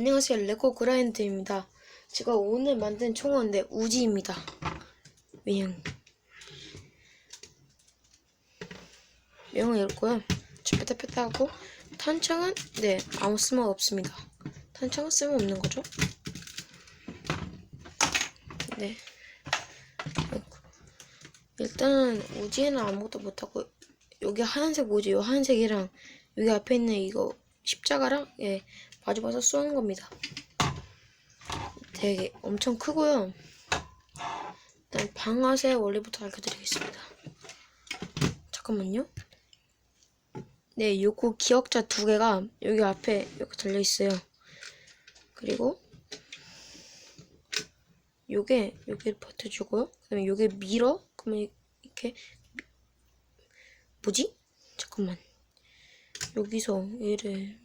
안녕하세요. 레고 그라인드입니다. 제가 오늘 만든 네 우지입니다. 그냥 명은 이렇고요. 뺐다 뺐다 하고 탄창은 네 아무 쓸모 없습니다. 탄창은 쓸모 없는 거죠? 네. 일단 우지에는 아무것도 못하고 여기 하얀색 뭐지? 요 하얀색이랑 여기 앞에 있는 이거 십자가랑? 예 마주봐서 쏘는 겁니다. 되게 엄청 크고요. 일단 방아쇠 원리부터 알려드리겠습니다. 잠깐만요. 네, 요거 기억자 두 개가 여기 앞에 이렇게 들려 있어요. 그리고 요게 여기 버텨주고요. 그다음에 요게 밀어 그러면 이렇게 뭐지? 잠깐만. 여기서 얘를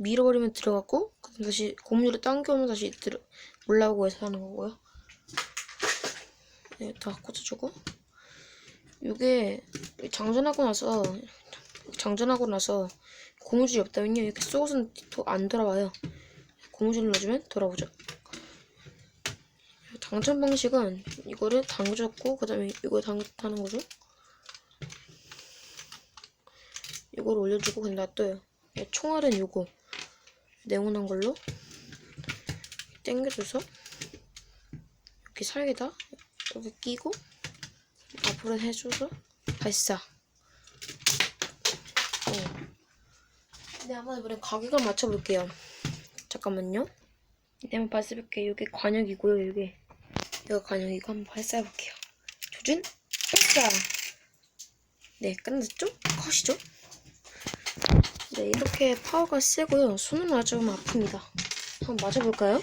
밀어버리면 들어갔고 다시 고무줄을 당겨오면 다시 들어 올라오고 해서 하는 거고요. 네, 다 꽂아주고 이게 장전하고 나서 장전하고 나서 고무줄이 없다면요 이렇게 쏘고선 안 돌아와요. 고무줄 넣어주면 돌아오죠. 장전 방식은 이거를 당겨줬고 그 다음에 이거 당겼다는 거죠. 이걸 올려주고 그냥 놔둬요. 네, 총알은 요거 네모난 걸로 당겨줘서 이렇게 살게다 여기 끼고 앞으로 해줘서 발사. 어. 네, 한번 이번엔 가격을 맞춰볼게요. 잠깐만요. 네, 한번 발사해볼게요. 이게 관역이고요. 이게 이거 관역이고 한번 발사해볼게요. 조준 발사. 네, 끝났죠? 컷이죠? 네, 이렇게 파워가 세고요. 손으로 맞으면 아픕니다. 한번 맞아볼까요?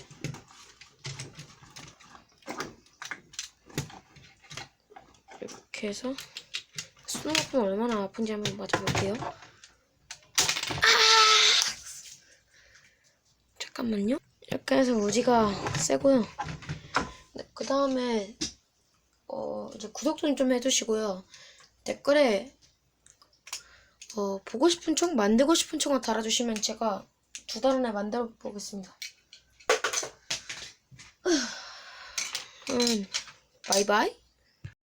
이렇게 해서 손으로 맞으면 얼마나 아픈지 한번 맞아볼게요. 아! 잠깐만요. 이렇게 해서 우지가 세고요. 네, 그 다음에 어, 이제 구독 좀, 좀 해주시고요. 댓글에 어, 보고 싶은 총, 만들고 싶은 총을 달아주시면 제가 두 달 안에 만들어 보겠습니다. 음, 바이바이.